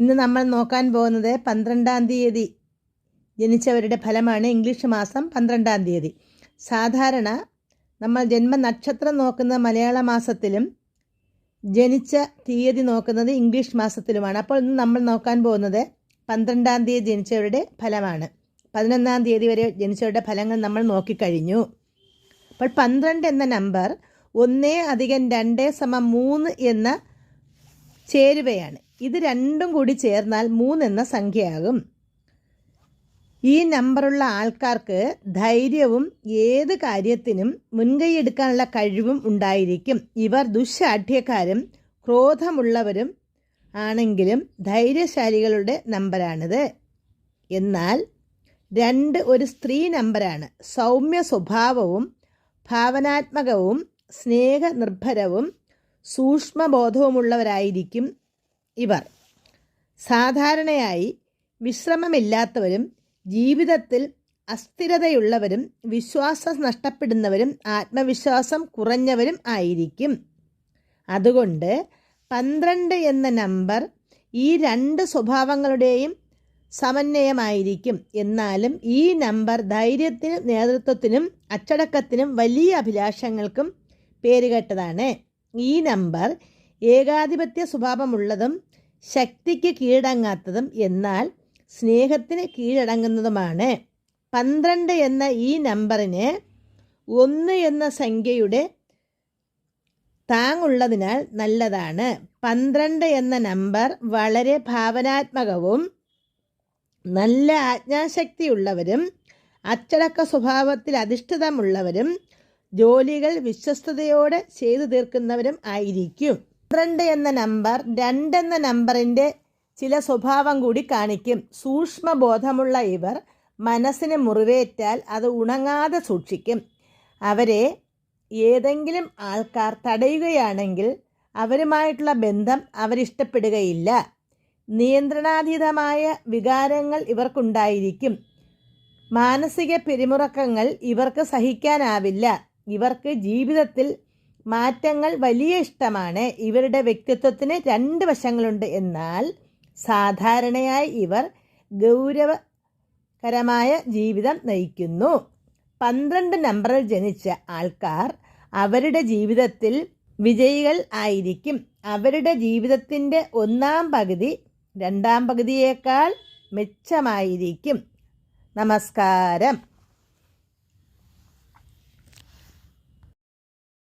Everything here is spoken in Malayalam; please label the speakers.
Speaker 1: ഇന്ന് നമ്മൾ നോക്കാൻ പോകുന്നത് പന്ത്രണ്ടാം തീയതി ജനിച്ചവരുടെ ഫലമാണ് ഇംഗ്ലീഷ് മാസം പന്ത്രണ്ടാം തീയതി. സാധാരണ നമ്മൾ ജന്മനക്ഷത്രം നോക്കുന്ന മലയാള മാസത്തിലും ജനിച്ച തീയതി നോക്കുന്നത് ഇംഗ്ലീഷ് മാസത്തിലുമാണ്. അപ്പോൾ ഇന്ന് നമ്മൾ നോക്കാൻ പോകുന്നത് പന്ത്രണ്ടാം തീയതി ജനിച്ചവരുടെ ഫലമാണ്. പതിനൊന്നാം തീയതി വരെ ജനിച്ചവരുടെ ഫലങ്ങൾ നമ്മൾ നോക്കിക്കഴിഞ്ഞു. അപ്പോൾ പന്ത്രണ്ട് എന്ന നമ്പർ ഒന്നേ അധികം രണ്ട് സമം മൂന്ന് എന്ന ചേരുവയാണ്. ഇത് രണ്ടും കൂടി ചേർന്നാൽ മൂന്നെന്ന സംഖ്യയാകും. ഈ നമ്പറുള്ള ആൾക്കാർക്ക് ധൈര്യവും ഏത് കാര്യത്തിനും മുൻകൈയെടുക്കാനുള്ള കഴിവും ഉണ്ടായിരിക്കും. ഇവർ ദുശാഠ്യക്കാരും ക്രോധമുള്ളവരും ആണെങ്കിലും ധൈര്യശാലികളുടെ നമ്പരാണിത്. എന്നാൽ രണ്ട് ഒരു സ്ത്രീ നമ്പരാണ്. സൗമ്യ സ്വഭാവവും ഭാവനാത്മകവും സ്നേഹനിർഭരവും സൂക്ഷ്മബോധവുമുള്ളവരായിരിക്കും ഇവർ സാധാരണയായി വിശ്രമമില്ലാത്തവരും ജീവിതത്തിൽ അസ്ഥിരതയുള്ളവരും വിശ്വാസം നഷ്ടപ്പെടുന്നവരും ആത്മവിശ്വാസം കുറഞ്ഞവരും ആയിരിക്കും. അതുകൊണ്ട് പന്ത്രണ്ട് എന്ന നമ്പർ ഈ രണ്ട് സ്വഭാവങ്ങളുടെയും സമന്വയമായിരിക്കും. എന്നാലും ഈ നമ്പർ ധൈര്യത്തിനും നേതൃത്വത്തിനും അച്ചടക്കത്തിനും വലിയ അഭിലാഷങ്ങൾക്കും പേരുകേട്ടതാണ്. ഈ നമ്പർ ഏകാധിപത്യ സ്വഭാവമുള്ളതും ശക്തിക്ക് കീഴടങ്ങാത്തതും എന്നാൽ സ്നേഹത്തിന് കീഴടങ്ങുന്നതുമാണ്. പന്ത്രണ്ട് എന്ന ഈ നമ്പറിന് ഒന്ന് എന്ന സംഖ്യയുടെ താങ്ങുള്ളതിനാൽ നല്ലതാണ്. പന്ത്രണ്ട് എന്ന നമ്പർ വളരെ ഭാവനാത്മകവും നല്ല ആജ്ഞാശക്തിയുള്ളവരും അച്ചടക്ക സ്വഭാവത്തിൽ അധിഷ്ഠിതമുള്ളവരും ജോലികൾ വിശ്വസ്തയോടെ ചെയ്തു തീർക്കുന്നവരും ആയിരിക്കും. പന്ത്രണ്ട് എന്ന നമ്പർ രണ്ടെന്ന നമ്പറിന്റെ ചില സ്വഭാവം കൂടി കാണിക്കും. സൂക്ഷ്മബോധമുള്ള ഇവർ മനസ്സിന് മുറിവേറ്റാൽ അത് ഉണങ്ങാതെ സൂക്ഷിക്കും. അവരെ ഏതെങ്കിലും ആൾക്കാർ തടയുകയാണെങ്കിൽ അവരുമായിട്ടുള്ള ബന്ധം അവരിഷ്ടപ്പെടുകയില്ല. നിയന്ത്രണാതീതമായ വികാരങ്ങൾ ഇവർക്കുണ്ടായിരിക്കും. മാനസിക പിരിമുറക്കങ്ങൾ ഇവർക്ക് സഹിക്കാനാവില്ല. ഇവർക്ക് ജീവിതത്തിൽ മാറ്റങ്ങൾ വലിയ ഇഷ്ടമാണ്. ഇവരുടെ വ്യക്തിത്വത്തിന് രണ്ട് വശങ്ങളുണ്ട്. എന്നാൽ സാധാരണയായി ഇവർ ഗൗരവകരമായ ജീവിതം നയിക്കുന്നു. പന്ത്രണ്ട് നമ്പറിൽ ജനിച്ച ആൾക്കാർ അവരുടെ ജീവിതത്തിൽ വിജയികൾ ആയിരിക്കും. അവരുടെ ജീവിതത്തിന്റെ ഒന്നാം പകുതി രണ്ടാം പകുതിയേക്കാൾ മെച്ചമായിരിക്കും. നമസ്കാരം.